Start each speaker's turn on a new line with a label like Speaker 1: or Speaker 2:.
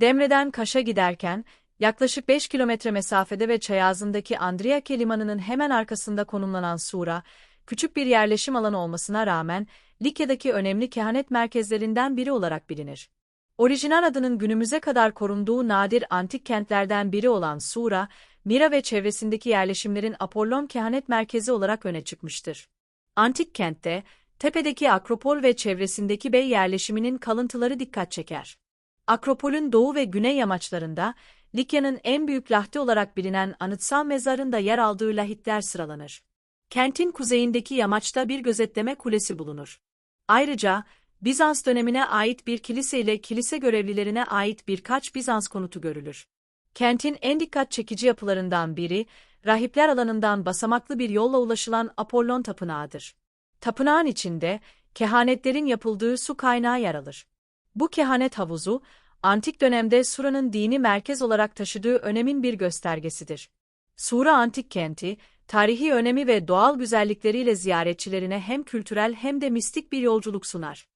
Speaker 1: Demre'den Kaş'a giderken, yaklaşık 5 kilometre mesafede ve Çayazı'ndaki Andriyake Limanı'nın hemen arkasında konumlanan Sura, küçük bir yerleşim alanı olmasına rağmen, Likya'daki önemli kehanet merkezlerinden biri olarak bilinir. Orijinal adının günümüze kadar korunduğu nadir antik kentlerden biri olan Sura, Mira ve çevresindeki yerleşimlerin Apollon kehanet merkezi olarak öne çıkmıştır. Antik kentte, tepedeki Akropol ve çevresindeki bey yerleşiminin kalıntıları dikkat çeker. Akropol'ün doğu ve güney yamaçlarında, Likya'nın en büyük lahti olarak bilinen anıtsal mezarında yer aldığı lahitler sıralanır. Kentin kuzeyindeki yamaçta bir gözetleme kulesi bulunur. Ayrıca, Bizans dönemine ait bir kilise ile kilise görevlilerine ait birkaç Bizans konutu görülür. Kentin en dikkat çekici yapılarından biri, rahipler alanından basamaklı bir yolla ulaşılan Apollon Tapınağı'dır. Tapınağın içinde, kehanetlerin yapıldığı su kaynağı yer alır. Bu kehanet havuzu, antik dönemde Sura'nın dini merkez olarak taşıdığı önemin bir göstergesidir. Sura antik kenti, tarihi önemi ve doğal güzellikleriyle ziyaretçilerine hem kültürel hem de mistik bir yolculuk sunar.